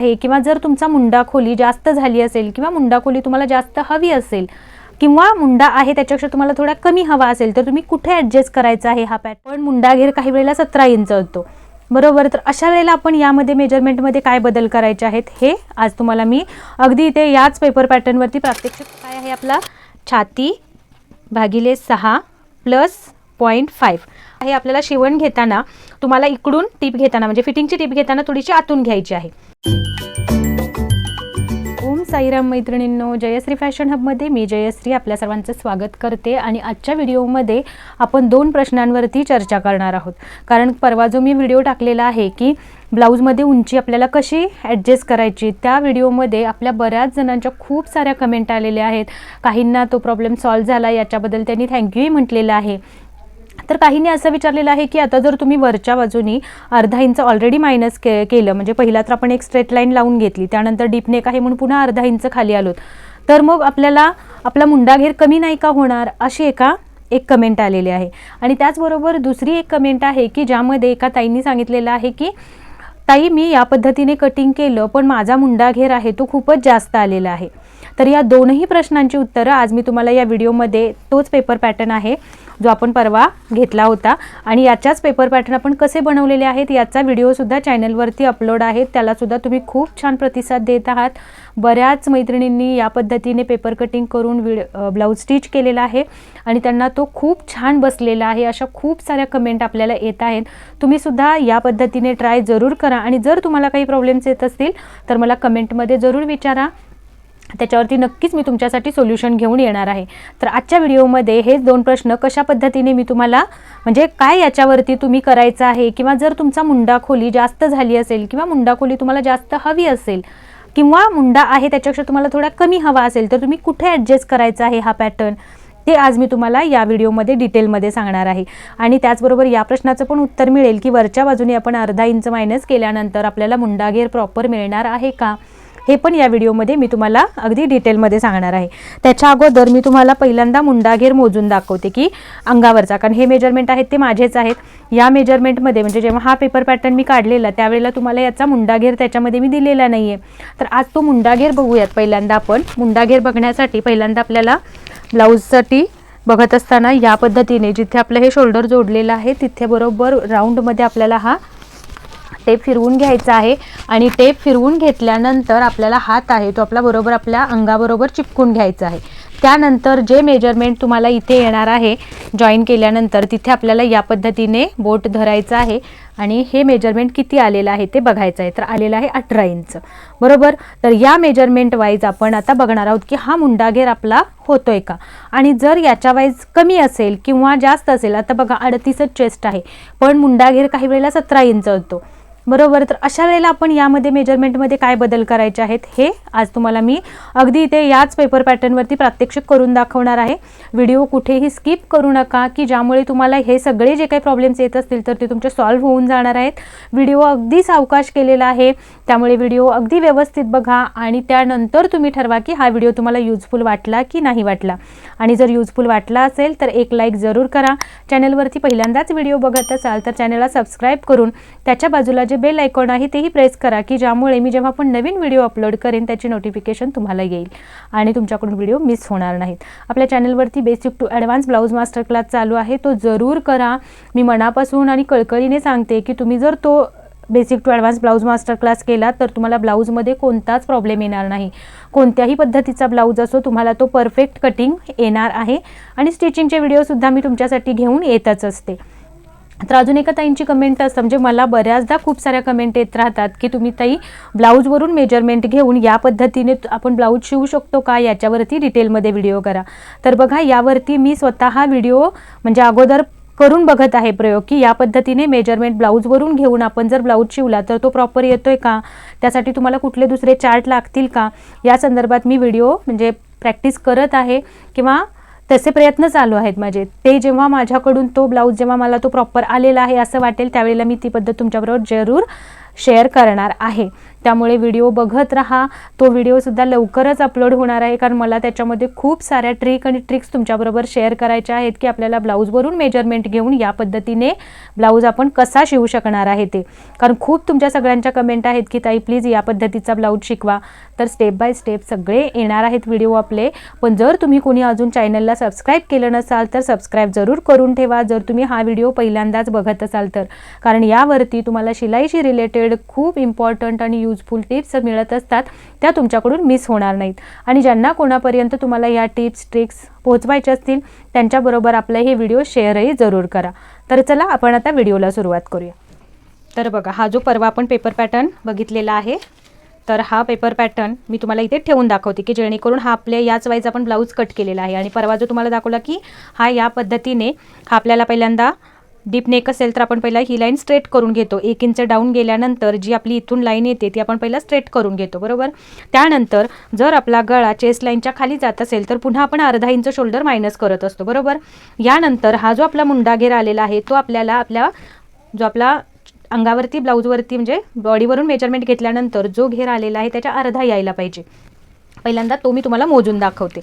आहे किंवा जर तुमचा मुंडाखोली जास्त झाली असेल किंवा मुंडाखोली तुम्हाला जास्त हवी असेल किंवा मुंडा आहे त्याच्यापेक्षा तुम्हाला थोडा कमी हवा असेल तर तुम्ही कुठे ॲडजस्ट करायचा आहे हा पॅटर्न मुंडा घेर काही वेळेला सतरा इंच होतो बरोबर? तर अशा वेळेला आपण यामध्ये मेजरमेंटमध्ये काय बदल करायचे आहेत हे आज तुम्हाला मी अगदी इथे याच पेपर पॅटर्नवरती प्रात्यक्षिक काय आहे आपला? छाती भागिले सहा प्लस पॉईंट फाईव्ह हे आपल्याला शिवण घेताना तुम्हाला इकडून टीप घेताना म्हणजे फिटिंगची टीप घेताना थोडीशी आतून घ्यायची आहे. ओम साईराम मैत्रिणींनो जयश्री फॅशन हबमध्ये मी जयश्री आपल्या सर्वांचं स्वागत करते आणि आजच्या व्हिडिओमध्ये आपण दोन प्रश्नांवरती चर्चा करणार आहोत. कारण परवा जो मी व्हिडिओ टाकलेला आहे की ब्लाऊजमध्ये उंची आपल्याला कशी ॲडजस्ट करायची त्या व्हिडिओमध्ये आपल्या बऱ्याच जणांच्या खूप साऱ्या कमेंट आलेल्या आहेत. काहींना तो प्रॉब्लेम सॉल्व्ह झाला याच्याबद्दल त्यांनी थँक्यूही म्हटलेलं आहे. तर काहींनी असं विचारलेलं आहे की आता जर तुम्ही वरच्या बाजूनी अर्धा इंच ऑलरेडी मायनस के केलं म्हणजे पहिला तर आपण एक स्ट्रेट लाईन लावून घेतली त्यानंतर डीप नेक आहे म्हणून पुन्हा अर्धा इंच खाली आलोत. तर मग आपल्याला आपला मुंडाघेर कमी नाही का होणार? अशी एका एक कमेंट आलेली आहे. आणि त्याचबरोबर दुसरी एक कमेंट आहे की ज्यामध्ये एका ताईंनी सांगितलेलं आहे की ताई मी या पद्धतीने कटिंग केलं पण माझा मुंडाघेर आहे तो खूपच जास्त आलेला आहे. तर या दोनही प्रश्नांची उत्तरं आज मी तुम्हाला या व्हिडिओमध्ये तोच पेपर पॅटर्न आहे. जो आपण परवा घेतला होता. आणि याच्याच पेपर पॅटर्न आपण कसे बनवलेले आहेत याचा व्हिडिओसुद्धा चॅनलवरती अपलोड आहे. त्यालासुद्धा तुम्ही खूप छान प्रतिसाद देत आहात. बऱ्याच मैत्रिणींनी या पद्धतीने पेपर कटिंग करून विड ब्लाऊज स्टिच केलेला आहे. आणि त्यांना तो खूप छान बसलेला आहे. अशा खूप साऱ्या कमेंट आपल्याला येत आहेत. तुम्हीसुद्धा या पद्धतीने ट्राय जरूर करा. आणि जर तुम्हाला काही प्रॉब्लेम्स येत असतील तर मला कमेंटमध्ये जरूर विचारा. त्याच्यावरती नक्कीच मी तुमच्यासाठी सोल्युशन घेऊन येणार आहे. तर आजच्या व्हिडिओमध्ये हेच दोन प्रश्न कशा पद्धतीने मी तुम्हाला म्हणजे काय याच्यावरती तुम्ही करायचं आहे किंवा जर तुमचा मुंडा खोली जास्त झाली असेल किंवा मुंडा खोली तुम्हाला जास्त हवी असेल किंवा मुंडा आहे त्याच्यापेक्षा तुम्हाला थोडा कमी हवा असेल तर तुम्ही कुठे ॲडजस्ट करायचा आहे हा पॅटर्न ते आज मी तुम्हाला या व्हिडिओमध्ये डिटेलमध्ये सांगणार आहे. आणि त्याचबरोबर या प्रश्नाचं पण उत्तर मिळेल की वरच्या बाजूने आपण अर्धा इंच मायनस केल्यानंतर आपल्याला मुंडाघेर प्रॉपर मिळणार आहे का? हे पण या व्हिडिओमध्ये मी तुम्हाला अगदी डिटेलमध्ये सांगणार आहे. त्याच्या अगोदर मी तुम्हाला पहिल्यांदा मुंडाघेर मोजून दाखवते की अंगावरचा कारण हे मेजरमेंट आहेत ते माझेच आहेत. या मेजरमेंटमध्ये म्हणजे जेव्हा हा पेपर पॅटर्न मी काढलेला त्यावेळेला तुम्हाला याचा मुंडाघेर त्याच्यामध्ये मी दिलेला नाही आहे तर आज तो मुंडाघेर बघूयात पहिल्यांदा आपण. मुंडाघेर बघण्यासाठी पहिल्यांदा आपल्याला ब्लाऊजसाठी बघत असताना या पद्धतीने जिथे आपलं हे शोल्डर जोडलेलं आहे तिथे बरोबर राऊंडमध्ये आपल्याला हा टेप फिरवून घ्यायचा आहे. आणि टेप फिरवून घेतल्यानंतर आपल्याला हात आहे तो आपला बरोबर आपल्या अंगाबरोबर चिपकून घ्यायचा आहे. त्यानंतर जे मेजरमेंट तुम्हाला इथे येणार आहे जॉईन केल्यानंतर तिथे आपल्याला या पद्धतीने बोट धरायचं आहे. आणि हे मेजरमेंट किती आलेलं आहे ते बघायचं आहे. तर आलेलं आहे अठरा इंच. बरोबर? तर या मेजरमेंट वाईज आपण आता बघणार आहोत की हा मुंडाघेर आपला होतोय का? आणि जर याच्या वाईज कमी असेल किंवा जास्त असेल आता बघा अडतीसच चेस्ट आहे पण मुंडाघेर काही वेळेला सतरा इंच होतो बरोबर तर अशा वेळेला आपण यामध्ये मेजरमेंटमध्ये काय बदल करायचे आहेत हे आज तुम्हाला मी अगदी इथे याच पेपर पॅटर्नवरती प्रात्यक्षिक करून दाखवणार आहे. व्हिडिओ कुठेही स्किप करू नका की ज्यामुळे तुम्हाला हे सगळे जे काही प्रॉब्लेम्स येत असतील तर ते तुमचे सॉल्व्ह होऊन जाणार आहेत. व्हिडिओ अगदी सावकाश केलेला आहे त्यामुळे व्हिडिओ अगदी व्यवस्थित बघा आणि त्यानंतर तुम्ही ठरवा की हा व्हिडिओ तुम्हाला युजफुल वाटला की नाही वाटला. आणि जर युजफुल वाटला असेल तर एक लाईक जरूर करा. चॅनलवरती पहिल्यांदाच व्हिडिओ बघत असाल तर चॅनलला सबस्क्राईब करून त्याच्या बाजूला जे बेल आयकॉन आहे तेही प्रेस करा की ज्यामुळे मी जेव्हा पण नवीन व्हिडिओ अपलोड करेन त्याची नोटिफिकेशन तुम्हाला येईल आणि तुमच्याकडून व्हिडिओ मिस होणार नाहीत. आपल्या चॅनलवरती basic to advance blouse master class चालू आहे. तो जरूर करा. मी मनापासून आणि कळकळीने सांगते की तुम्ही जर तो basic to advance blouse master class केला तर तुम्हाला ब्लाऊजमध्ये कोणताच प्रॉब्लेम येणार नाही. कोणत्याही पद्धतीचा ब्लाऊज असो तुम्हाला तो परफेक्ट कटिंग येणार आहे. आणि स्टिचिंगचे व्हिडिओसुद्धा मी तुमच्यासाठी घेऊन येतच असते. तर अजून एका ताईंची कमेंट असतं. म्हणजे मला बऱ्याचदा खूप साऱ्या कमेंट येत राहतात की तुम्ही ताई ब्लाऊजवरून मेजरमेंट घेऊन या पद्धतीने आपण ब्लाऊज शिवू शकतो का? याच्यावरती डिटेलमध्ये व्हिडिओ करा. तर बघा यावरती मी स्वतः व्हिडिओ म्हणजे अगोदर करून बघत आहे प्रयोग की या पद्धतीने मेजरमेंट ब्लाऊजवरून घेऊन आपण जर ब्लाऊज शिवला तर तो प्रॉपर येतोय का? त्यासाठी तुम्हाला कुठले दुसरे चार्ट लागतील का? या संदर्भात मी व्हिडिओ म्हणजे प्रॅक्टिस करत आहे किंवा तसे प्रयत्न चालू आहेत माझे. ते जेव्हा माझ्याकडून तो ब्लाऊज जेव्हा मला तो प्रॉपर आलेला आहे असं वाटेल त्यावेळेला मी ती पद्धत तुमच्याबरोबर जरूर शेअर करणार आहे. त्यामुळे व्हिडिओ बघत राहा. तो व्हिडिओसुद्धा लवकरच अपलोड होणार आहे कारण मला त्याच्यामध्ये खूप साऱ्या ट्रिक आणि ट्रिक्स तुमच्याबरोबर शेअर करायच्या आहेत की आपल्याला ब्लाऊजवरून मेजरमेंट घेऊन या पद्धतीने ब्लाऊज आपण कसा शिवू शकणार आहे ते. कारण खूप तुमच्या सगळ्यांच्या कमेंट आहेत की ताई प्लीज या पद्धतीचा ब्लाऊज शिकवा. तर स्टेप बाय स्टेप सगळे येणार आहेत व्हिडिओ आपले. पण जर तुम्ही कोणी अजून चॅनलला सबस्क्राईब केलं नसाल तर सबस्क्राईब जरूर करून ठेवा. जर तुम्ही हा व्हिडिओ पहिल्यांदाच बघत असाल तर. कारण यावरती तुम्हाला शिलाईशी रिलेटेड खूप इम्पॉर्टंट आणि यूजफुल टिप्स मिळत असतात त्या तुमच्याकडून मिस होणार नाहीत. आणि ज्यांना कोणापर्यंत तुम्हाला या टिप्स ट्रिक्स पोहोचवायचे असतील त्यांच्याबरोबर आपलं हे व्हिडिओ शेअरही जरूर करा. तर चला आपण आता व्हिडिओला सुरुवात करूया. तर बघा हा जो परवा आपण पेपर पॅटर्न बघितलेला आहे तर हा पेपर पॅटर्न मी तुम्हाला इथे ठेवून दाखवते की जेणेकरून हा आपल्या याच वाईज आपण ब्लाऊज कट केलेला आहे. आणि परवा जो तुम्हाला दाखवला की हा या पद्धतीने हा आपल्याला पहिल्यांदा डीप नेक असेल तर आपण पहिला ही लाईन स्ट्रेट करून घेतो. एक इंच डाऊन गेल्यानंतर जी आपली इथून लाईन येते ती आपण पहिला स्ट्रेट करून घेतो बरोबर? त्यानंतर जर आपला गळा चेस्ट लाईनच्या खाली जात असेल तर पुन्हा आपण अर्धा इंच शोल्डर मायनस करत असतो बरोबर? यानंतर हा जो आपला मुंडा घेर आलेला आहे तो आपल्याला आपल्या जो आपला अंगावरती ब्लाऊजवरती म्हणजे बॉडीवरून मेजरमेंट घेतल्यानंतर जो घेर आलेला आहे त्याच्या अर्धा यायला पाहिजे. पहिल्यांदा तो मी तुम्हाला मोजून दाखवते.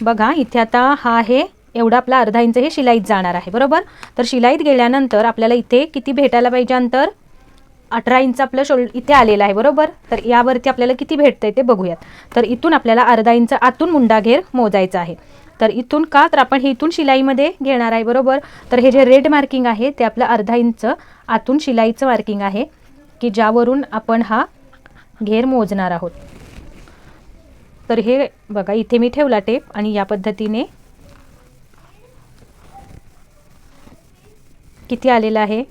बघा इथे आता हा आहे एवढा आपला अर्धा इंच हे शिलाईत जाणार आहे बरोबर? तर शिलाईत गेल्यानंतर आपल्याला इथे किती भेटायला पाहिजे अंतर? अठरा इंच आपलं शोल्ड इथे आलेलं आहे बरोबर? तर यावरती आपल्याला किती भेटतंय ते बघूयात. तर इथून आपल्याला अर्धा इंच आतून मुंडा घेर मोजायचा आहे. तर इथून का? तर आपण हे इथून शिलाईमध्ये घेणार आहे बरोबर? तर हे जे रेड मार्किंग आहे ते आपलं अर्धा इंच आतून शिलाईचं मार्किंग आहे की ज्यावरून आपण हा घेर मोजणार आहोत. तर हे बघा इथे मी ठेवला टेप आणि या पद्धतीने किती आलेला आहे?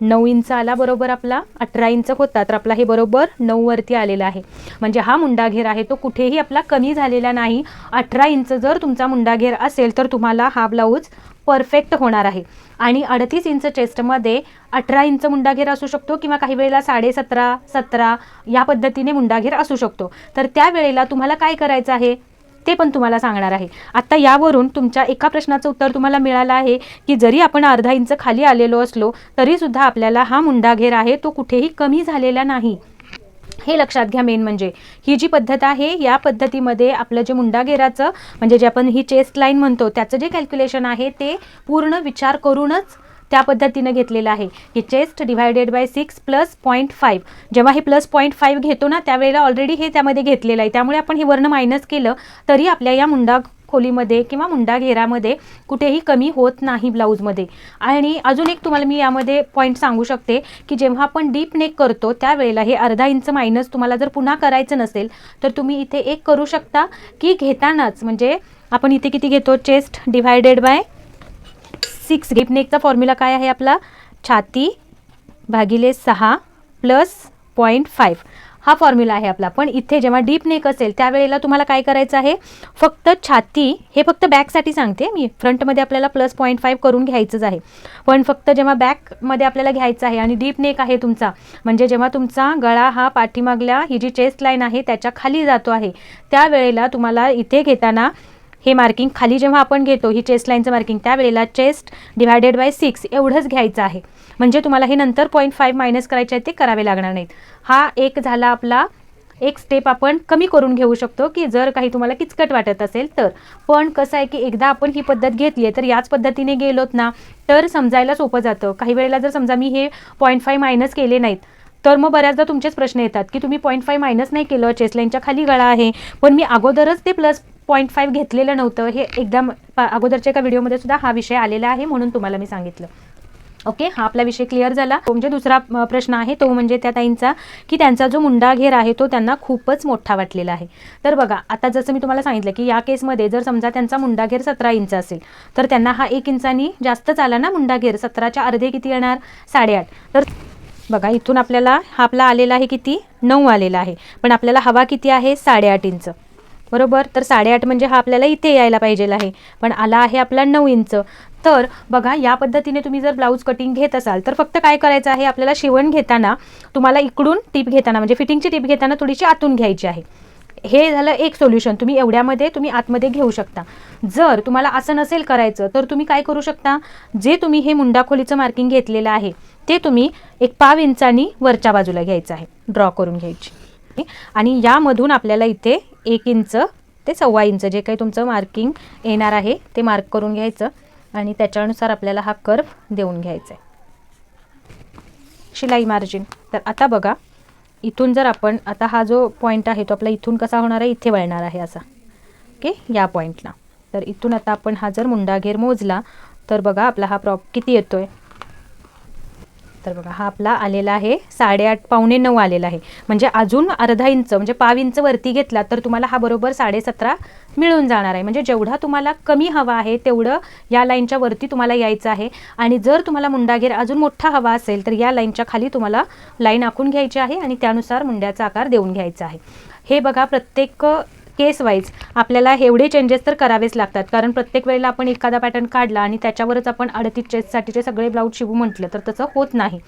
नऊ इंच आला बरोबर आपला अठरा इंच होता तर आपला हे बरोबर नऊवरती आलेला आहे. म्हणजे हा मुंडाघेर आहे तो कुठेही आपला कमी झालेला नाही. अठरा इंच जर तुमचा मुंडाघेर असेल तर तुम्हाला हा ब्लाऊज परफेक्ट होणार आहे. आणि अडतीस इंच चेस्टमध्ये अठरा इंच मुंडाघेर असू शकतो किंवा काही वेळेला साडेसतरा सतरा या पद्धतीने मुंडाघेर असू शकतो. तर त्यावेळेला तुम्हाला काय करायचं आहे? ते पण तुम्हाला सांगणार आहे. आता यावरून तुमच्या एका प्रश्नाचं उत्तर तुम्हाला मिळालं आहे की जरी आपण अर्धा इंच खाली आलेलो असलो तरीसुद्धा आपल्याला हा मुंडाघेर आहे तो कुठेही कमी झालेला नाही. हे लक्षात घ्या मेन म्हणजे. ही जी पद्धत आहे या पद्धतीमध्ये आपलं जे मुंडाघेराचं म्हणजे जे आपण ही चेस्ट लाईन म्हणतो त्याचं जे कॅल्क्युलेशन आहे ते पूर्ण विचार करूनच त्या पद्धतीनं घेतलेलं आहे. की chest divided by six plus point five जेव्हा हे प्लस पॉईंट फाईव्ह घेतो ना त्यावेळेला ऑलरेडी हे त्यामध्ये घेतलेलं आहे. त्यामुळे आपण हे वर्ण मायनस केलं तरी आपल्या या मुंडा खोलीमध्ये किंवा मुंडा घेरामध्ये कुठेही कमी होत नाही ब्लाऊजमध्ये आणि अजून एक तुम्हाला मी यामध्ये पॉईंट सांगू शकते की जेव्हा आपण डीप नेक करतो त्यावेळेला हे अर्धा इंच मायनस तुम्हाला जर पुन्हा करायचं नसेल तर तुम्ही इथे एक करू शकता की घेतानाच म्हणजे आपण इथे किती घेतो? Chest divided by six deep formula काय आहे आपला? छाती भागिले सहा प्लस पॉईंट फाईव्ह. हा फॉर्म्युला आहे आपला. पण इथे जेव्हा डीप नेक असेल त्यावेळेला तुम्हाला काय करायचं आहे? फक्त छाती हे फक्त बॅकसाठी सांगते. मी फ्रंटमध्ये आपल्याला प्लस पॉईंट फाईव्ह करून घ्यायचंच आहे. पण फक्त जेव्हा बॅकमध्ये आपल्याला घ्यायचं आहे आणि डीप नेक आहे तुमचा म्हणजे जेव्हा तुमचा गळा हा पाठीमागल्या ही जी चेस्ट लाईन आहे त्याच्याखाली जातो आहे त्यावेळेला तुम्हाला इथे घेताना हे मार्किंग खाली जेव्हा आपण घेतो ही चेस्ट लाईनचं मार्किंग त्यावेळेला चेस्ट डिवायडेड बाय सिक्स एवढंच घ्यायचं आहे. म्हणजे तुम्हाला हे नंतर पॉईंट फाईव्ह मायनस करायचे आहेत ते करावे लागणार नाहीत. हा एक झाला आपला एक स्टेप आपण कमी करून घेऊ शकतो की जर काही तुम्हाला किचकट वाटत असेल तर. पण कसं आहे की एकदा आपण ही पद्धत घेतली आहे तर याच पद्धतीने गेलोत ना तर समजायला सोपं जातं. काही वेळेला जर समजा मी हे पॉईंट फाईव्ह मायनस केले नाहीत तर मग बऱ्याचदा तुमचेच प्रश्न येतात की तुम्ही पॉईंट फाईव्ह मायनस नाही केलं चेस्ट लाईनच्या खाली गळा आहे पण मी अगोदरच ते प्लस पॉईंट फाईव्ह घेतलेलं नव्हतं. हे एकदम पा- अगोदरच्या एका व्हिडिओमध्ये सुद्धा हा विषय आलेला आहे म्हणून तुम्हाला मी सांगितलं. ओके? हा आपला विषय क्लिअर झाला. तो म्हणजे दुसरा प्रश्न आहे. तो म्हणजे त्या ताईंचा की त्यांचा जो मुंडा घेर आहे तो त्यांना खूपच मोठा वाटलेला आहे. तर बघा आता जसं मी तुम्हाला सांगितलं की या केसमध्ये जर समजा त्यांचा मुंडा घेर सतरा इंच असेल तर त्यांना हा एक इंचानी जास्तच आला ना मुंडा घेर सतराच्या अर्धे किती येणार? साडेआठ. तर बघा इथून आपल्याला हा आपला आलेला आहे किती? नऊ आलेला आहे. पण आपल्याला हवा किती आहे? साडेआठ इंच. बरोबर? तर साडेआठ म्हणजे हा आपल्याला इथे यायला पाहिजे आहे. पण आला आहे आपला नऊ इंच. तर बघा या पद्धतीने तुम्ही जर ब्लाऊज कटिंग घेत असाल तर फक्त काय करायचं आहे? आपल्याला शिवण घेताना तुम्हाला इकडून टीप घेताना म्हणजे फिटिंगची टीप घेताना थोडीशी आतून घ्यायची आहे. हे झालं एक सोल्युशन. तुम्ही एवढ्यामध्ये तुम्ही आतमध्ये घेऊ शकता. जर तुम्हाला असं नसेल करायचं तर तुम्ही काय करू शकता? जे तुम्ही हे मुंडाखोलीचं मार्किंग घेतलेलं आहे ते तुम्ही एक पाव इंचानी वरच्या बाजूला घ्यायचं आहे. ड्रॉ करून घ्यायची. आणि यामधून आपल्याला इथे एक इंच ते सव्वा इंच जे काही तुमचं मार्किंग येणार आहे ते मार्क करून घ्यायचं. आणि त्याच्यानुसार आपल्याला हा कर्व देऊन घ्यायचा आहे. शिलाई मार्जिन तर आता बघा इथून जर आपण आता हा जो पॉईंट आहे तो आपला इथून कसा होणार आहे? इथे वळणार आहे असा. ओके या पॉईंटला तर इथून आता आपण हा जर मुंडाघेर मोजला तर बघा आपला हा प्रॉप किती येतोय? तर बघा हा आपला आलेला आहे. साडेआठ पावणे नऊ आलेला आहे. म्हणजे अजून अर्धा इंच म्हणजे पाव इंच वरती घेतला तर तुम्हाला हा बरोबर साडेसतरा मिळून जाणार आहे. म्हणजे जेवढा तुम्हाला कमी हवा आहे तेवढं या लाईनच्या वरती तुम्हाला यायचं आहे. आणि जर तुम्हाला मुंडाघेर अजून मोठा हवा असेल तर या लाईनच्या खाली तुम्हाला लाईन आखून घ्यायची आहे आणि त्यानुसार मुंड्याचा आकार देऊन घ्यायचा आहे. हे बघा प्रत्येक केस वाईज आपल्याला एवढे चेंजेस तर करावेच लागतात. कारण प्रत्येक वेळेला आपण एखादा पॅटर्न काढला आणि त्याच्यावरच आपण अडतीस चेससाठीचे सगळे ब्लाऊज शिवू म्हटलं तर तसं होत नाही.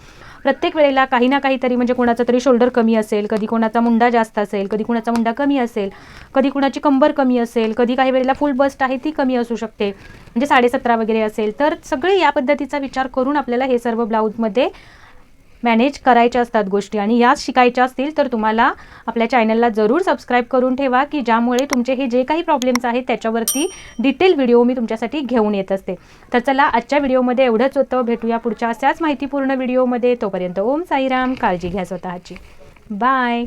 प्रत्येक वेळेला काही ना काहीतरी म्हणजे कोणाचा तरी शोल्डर कमी असेल कधी कोणाचा मुंडा जास्त असेल कधी कोणाचा मुंडा कमी असेल कधी कोणाची कंबर कमी असेल कधी काही वेळेला फुल बस्ट आहे ती कमी असू शकते. म्हणजे साडेसतरा वगैरे असेल तर सगळे या पद्धतीचा विचार करून आपल्याला हे सर्व ब्लाऊजमध्ये मॅनेज करायच्या असतात गोष्टी. आणि याच शिकायच्या असतील तर तुम्हाला आपल्या चॅनलला जरूर सबस्क्राईब करून ठेवा की ज्यामुळे तुमचे हे जे काही प्रॉब्लेम्स आहेत त्याच्यावरती डिटेल व्हिडिओ मी तुमच्यासाठी घेऊन येत असते. तर चला आजच्या व्हिडिओमध्ये एवढंच होतं. भेटूया पुढच्या अशाच माहितीपूर्ण व्हिडिओमध्ये तोपर्यंत ओम साईराम. काळजी घ्या स्वतःची. बाय